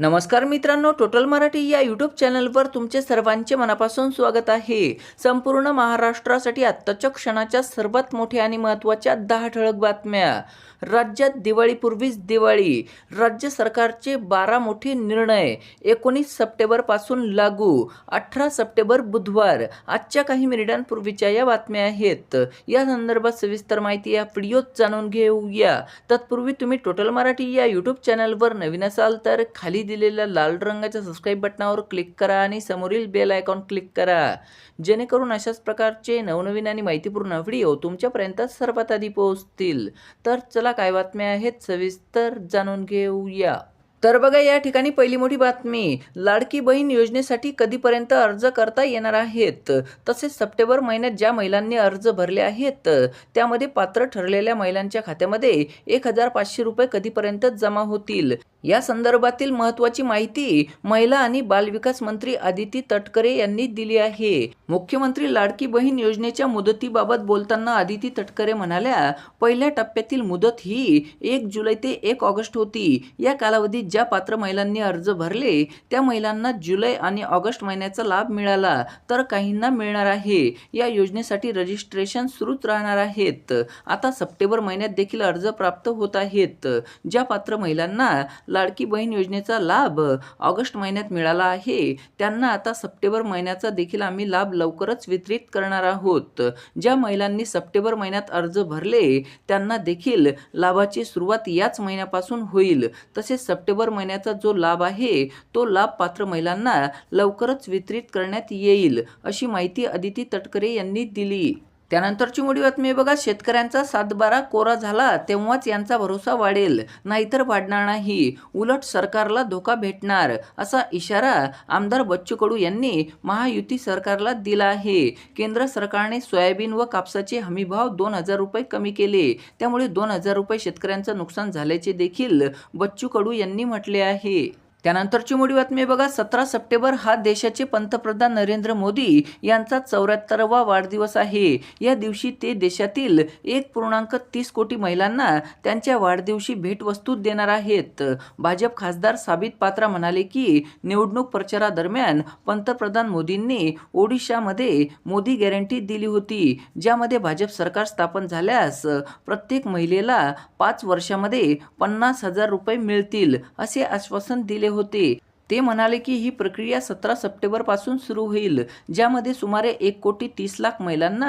नमस्कार मित्रांनो टोटल मराठी या यूट्यूब चॅनलवर तुमचे सर्वांचे मनापासून स्वागत आहे. संपूर्ण महाराष्ट्रासाठी आत्ताच्या क्षणाच्या सर्वात मोठ्या आणि महत्त्वाच्या दहा ठळक बातम्या. राज्यात दिवाळीपूर्वीच दिवाळी. राज्य सरकारचे बारा मोठे निर्णय. एकोणीस सप्टेंबरपासून लागू. अठरा सप्टेंबर बुधवार. आजच्या काही मिनिटांपूर्वीच्या या बातम्या आहेत. या संदर्भात सविस्तर माहिती या व्हिडिओत जाणून घेऊया. तत्पूर्वी तुम्ही टोटल मराठी या यूट्यूब चॅनलवर नवीन असाल तर खाली दिलेल्या लाल रंगाच्या सबस्क्राईब बटनावर क्लिक करा आणि समोरील बेल आयकॉन क्लिक करा. जेणेकरून अशाच प्रकारचे नवनवीन आणि माहितीपूर्ण व्हिडिओ तुमच्यापर्यंत सर्वात आधी पोहोचतील. तर चला काय बातम्या आहेत सविस्तर जाणून घेऊया. तर बघा या ठिकाणी पहिली मोठी बातमी. लाडकी बहीण योजनेसाठी कधीपर्यंत अर्ज करता येणार आहेत? तसेच सप्टेंबर महिन्यात ज्या महिलांनी अर्ज भरले आहेत त्यामध्ये पात्र ठरलेल्या महिलांच्या खात्यामध्ये एक हजार पाचशे रुपये कधीपर्यंत जमा होतील? या संदर्भातील महत्वाची माहिती महिला आणि बालविकास मंत्री आदिती तटकरे यांनी दिली आहे. मुख्यमंत्री लाडकी बहीण योजनेच्या मुदतीबाबत बोलताना आदिती तटकरे म्हणाल्या पहिल्या टप्प्यातील मुदत ही एक जुलै ते एक ऑगस्ट होती. या कालावधीत ज्या पात्र महिलांनी अर्ज भरले त्या महिलांना जुलै आणि ऑगस्ट महिन्याचा लाभ मिळाला. तर काहींना मिळणार आहे. या योजनेसाठी रजिस्ट्रेशन सुरूच राहणार आहेत. आता सप्टेंबर महिन्यात देखील अर्ज प्राप्त होत आहेत. ज्या पात्र महिलांना लाडकी बहीण योजनेचा लाभ ऑगस्ट महिन्यात मिळाला आहे. त्यांना आता सप्टेंबर महिन्याचा देखील आम्ही लाभ लवकरच वितरित करणार आहोत. ज्या महिलांनी सप्टेंबर महिन्यात अर्ज भरले त्यांना देखील लाभाची सुरुवात याच महिन्यापासून होईल. तसेच सप्टेंबर महिन्याचा जो लाभ आहे तो लाभ पात्र महिलांना लवकरच वितरित करण्यात येईल अशी माहिती अदिती तटकरे यांनी दिली. त्यानंतरची मोठी बातमी बघा शेतकऱ्यांचा सातबारा कोरा झाला तेव्हाच यांचा भरोसा वाढेल. नाहीतर वाढणार नाही. उलट सरकारला धोका भेटणार असा इशारा आमदार बच्चू कडू यांनी महायुती सरकारला दिला आहे. केंद्र सरकारने सोयाबीन व कापसाचे हमीभाव दोन हजार रुपये कमी केले. त्यामुळे दोन हजार रुपये शेतकऱ्यांचं नुकसान झाल्याचे देखील बच्चू कडू यांनी म्हटले आहे. त्यानंतरची मोठी बातमी बघा. सतरा सप्टेंबर हा देशाचे पंतप्रधान नरेंद्र मोदी यांचा चौऱ्याहत्तरावा वाढदिवस आहे. या दिवशी ते देशातील एक पूर्णांक तीस कोटी महिलांना त्यांच्या वाढदिवशी भेटवस्तू देणार आहेत. भाजप खासदार साबित पात्रा म्हणाले की निवडणूक प्रचारादरम्यान पंतप्रधान मोदींनी ओडिशामध्ये मोदी गॅरंटी दिली होती ज्यामध्ये भाजप सरकार स्थापन झाल्यास प्रत्येक महिलेला पाच वर्षामध्ये पन्नास हजार रुपये मिळतील असे आश्वासन दिले होते. ते म्हणाले की ही प्रक्रिया सतरा सप्टेंबरपासून सुरू होईल ज्यामध्ये सुमारे एक कोटी तीस लाख महिलांना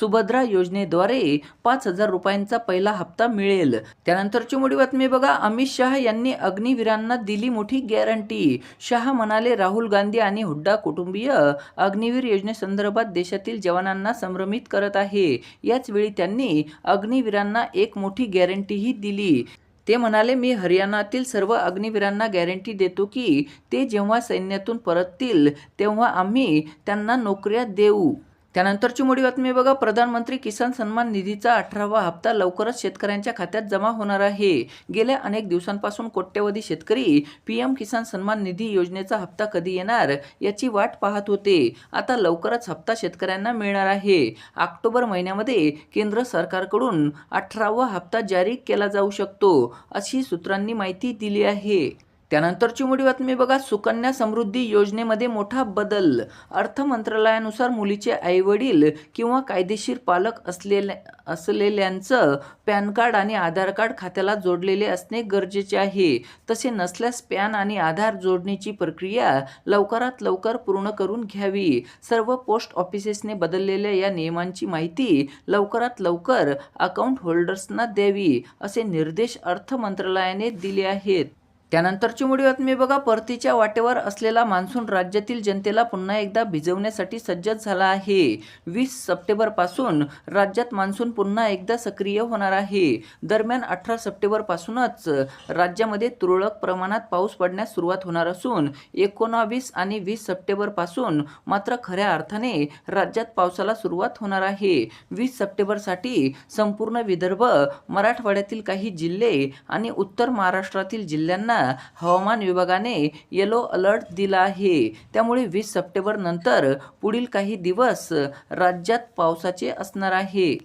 सुभद्रा योजनेद्वारे पाच हजार रुपयांचा पहिला हप्ता मिळेल. त्यानंतरची मोठी बातमी बघा. अमित शहा यांनी अग्निवीरांना दिली मोठी गॅरंटी. शहा म्हणाले राहुल गांधी आणि हुड्डा कुटुंबीय अग्निवीर योजनेसंदर्भात देशातील जवानांना संभ्रमित करत आहे. याचवेळी त्यांनी अग्निवीरांना एक मोठी गॅरंटीही दिली. ते म्हणाले मी हरियाणातील सर्व अग्निवीरांना गॅरंटी देतो की ते जेव्हा सैन्यातून परततील तेव्हा आम्ही त्यांना नोकऱ्या देऊ. त्यानंतरची मोठी बातमी बघा प्रधानमंत्री किसान सन्मान निधीचा अठरावा हप्ता लवकरच शेतकऱ्यांच्या खात्यात जमा होणार आहे. गेल्या अनेक दिवसांपासून कोट्यवधी शेतकरी पी एम किसान सन्मान निधी योजनेचा हप्ता कधी येणार याची वाट पाहत होते. आता लवकरच हप्ता शेतकऱ्यांना मिळणार आहे. ऑक्टोबर महिन्यामध्ये केंद्र सरकारकडून अठरावा हप्ता जारी केला जाऊ शकतो अशी सूत्रांनी माहिती दिली आहे. त्यानंतरची मोठी बातमी बघा सुकन्या समृद्धी योजनेमध्ये मोठा बदल. अर्थ मंत्रालयानुसार मुलीचे आईवडील किंवा कायदेशीर पालक असलेल्या असलेल्यांचं पॅन कार्ड आणि आधार कार्ड खात्याला जोडलेले असणे गरजेचे आहे. तसे नसल्यास पॅन आणि आधार जोडणीची प्रक्रिया लवकरात लवकर पूर्ण करून घ्यावी. सर्व पोस्ट ऑफिसेसने बदललेल्या या नियमांची माहिती लवकरात लवकर अकाउंट होल्डर्सना द्यावी असे निर्देश अर्थ मंत्रालयाने दिले आहेत. त्यानंतरची मोठी बातमी बघा. परतीच्या वाटेवर असलेला मान्सून राज्यातील जनतेला पुन्हा एकदा भिजवण्यासाठी सज्ज झाला आहे. वीस सप्टेंबरपासून राज्यात मान्सून पुन्हा एकदा सक्रिय होणार आहे. दरम्यान अठरा सप्टेंबरपासूनच राज्यामध्ये तुरळक प्रमाणात पाऊस पडण्यास सुरुवात होणार असून एकोणावीस आणि वीस सप्टेंबरपासून मात्र खऱ्या अर्थाने राज्यात पावसाला सुरुवात होणार आहे. वीस सप्टेंबरसाठी संपूर्ण विदर्भ मराठवाड्यातील काही जिल्हे आणि उत्तर महाराष्ट्रातील जिल्ह्यांना हवामान विभागाने येलो अलर्ट दिला आहे. त्यामुळे वीस सप्टेंबर नंतर पुढील काही दिवस राज्यात पावसाचे असणार आहे.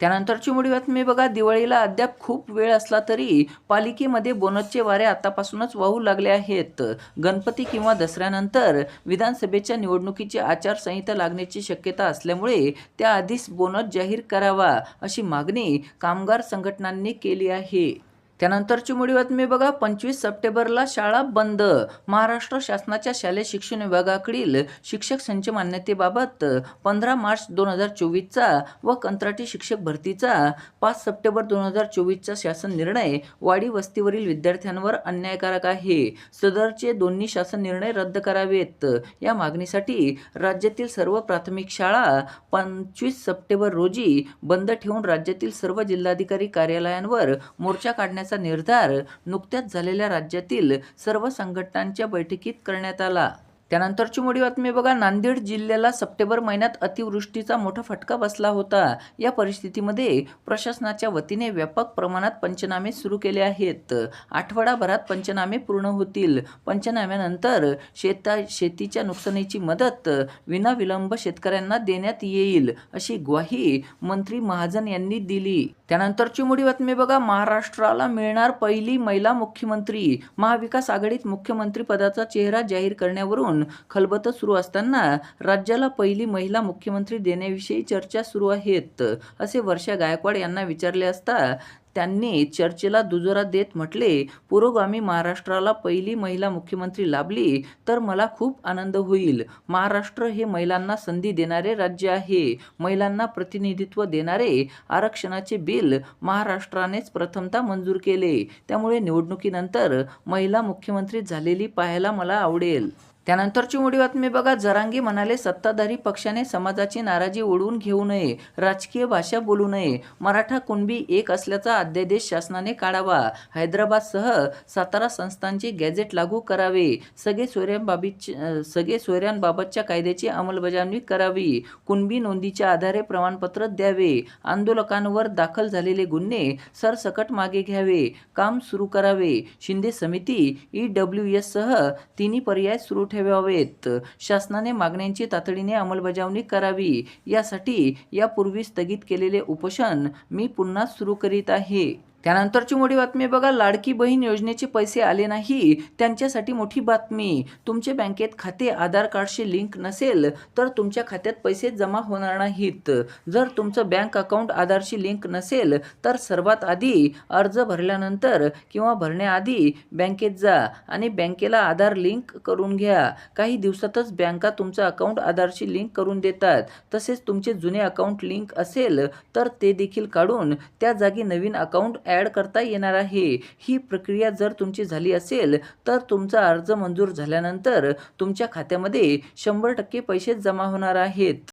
त्यानंतरची मोठी बातमी बघा. दिवाळीला अद्याप खूप वेळ असला तरी पालिकेमध्ये बोनसचे वारे आतापासूनच वाहू लागले आहेत. गणपती किंवा दसऱ्यानंतर विधानसभेच्या निवडणुकीची आचारसंहिता लागण्याची शक्यता असल्यामुळे त्याआधीच बोनस जाहीर करावा अशी मागणी कामगार संघटनांनी केली आहे. त्यानंतरची मोठी बातमी बघा. पंचवीस सप्टेंबरला शाळा बंद. महाराष्ट्र शासनाच्या शालेय शिक्षण विभागाकडील शिक्षक संच मान्यतेबाबत पंधरा मार्च दोन हजार चोवीसचा व कंत्राटी शिक्षक भरतीचा पाच सप्टेंबर दोन हजार चोवीसचा शासन निर्णय वाडी वस्तीवरील विद्यार्थ्यांवर अन्यायकारक आहे. सदरचे दोन्ही शासन निर्णय रद्द करावेत. या मागणीसाठी राज्यातील सर्व प्राथमिक शाळा पंचवीस सप्टेंबर रोजी बंद ठेवून राज्यातील सर्व जिल्हाधिकारी कार्यालयांवर मोर्चा काढण्याचा निर्धार नुकत्याच झालेल्या राज्यातील सर्व संघटनांच्या बैठकीत करण्यात आला. त्यानंतरची मोठी बातमी बघा नांदेड जिल्ह्याला सप्टेंबर महिन्यात अतिवृष्टीचा मोठा फटका बसला होता. या परिस्थितीमध्ये प्रशासनाच्या वतीने व्यापक प्रमाणात पंचनामे सुरू केले आहेत. आठवडाभरात पंचनामे पूर्ण होतील. पंचनाम्यानंतर शेता शेतीच्या नुकसानीची मदत विनाविलंब शेतकऱ्यांना देण्यात येईल अशी ग्वाही मंत्री महाजन यांनी दिली. त्यानंतरची मोठी बातमी बघा महाराष्ट्राला मिळणार पहिली महिला मुख्यमंत्री. महाविकास आघाडीत मुख्यमंत्री पदाचा चेहरा जाहीर करण्यावरून खलबतं सुरू असताना राज्याला पहिली महिला मुख्यमंत्री देण्याविषयी चर्चा सुरू आहेत असे वर्षा गायकवाड यांना विचारले असता त्यांनी चर्चेला दुजोरा देत म्हटले पुरोगामी महाराष्ट्राला पहिली महिला मुख्यमंत्री लाभली तर मला खूप आनंद होईल. महाराष्ट्र हे महिलांना संधी देणारे राज्य आहे. महिलांना प्रतिनिधित्व देणारे आरक्षणाचे बिल महाराष्ट्रानेच प्रथमता मंजूर केले. त्यामुळे निवडणुकीनंतर महिला मुख्यमंत्री झालेली पाहायला मला आवडेल. त्यानंतरची मोठी बातमी बघा. जरांगे म्हणाले सत्ताधारी पक्षाने समाजाची नाराजी ओढवून घेऊ नये राजकीय भाषा बोलू नये. मराठा कुणबी एक असल्याचा अध्यादेश शासनाने काढावा. हैदराबादसह सातारा संस्थांचे गॅझेट लागू करावे. सगळे सोयऱ्यांबाबीत सगळे सोयऱ्यांबाबतच्या कायद्याची अंमलबजावणी करावी. कुणबी नोंदीच्या आधारे प्रमाणपत्र द्यावे. आंदोलकांवर दाखल झालेले गुन्हे सरसकट मागे घ्यावे. काम सुरू करावे. शिंदे समिती ई डब्ल्यू एससह तिन्ही पर्याय सुरू ठेवावेत. शासनाने मागण्यांची तातडीने अंमलबजावणी करावी. यासाठी यापूर्वी स्थगित केलेले उपोषण मी पुन्हा सुरू करीत आहे. त्यानंतरची मोठी बातमी बघा लाडकी बहीण योजनेचे पैसे आले नाही त्यांच्यासाठी मोठी बातमी. तुमचे बँकेत खाते आधार कार्डशी लिंक नसेल तर तुमच्या खात्यात पैसे जमा होणार नाहीत. जर तुमचं बँक अकाउंट आधारशी लिंक नसेल तर सर्वात आधी अर्ज भरल्यानंतर किंवा भरण्याआधी बँकेत जा आणि बँकेला आधार लिंक करून घ्या. काही दिवसातच बँका तुमचं अकाउंट आधारशी लिंक करून देतात. तसेच तुमचे जुने अकाउंट लिंक असेल तर ते देखील काढून त्या जागी नवीन अकाउंट ॲड करता येणार आहे. ही प्रक्रिया जर तुमची झाली असेल तर तुमचा अर्ज मंजूर झाल्यानंतर तुमच्या खात्यामध्ये शंभर टक्के पैसे जमा होणार आहेत.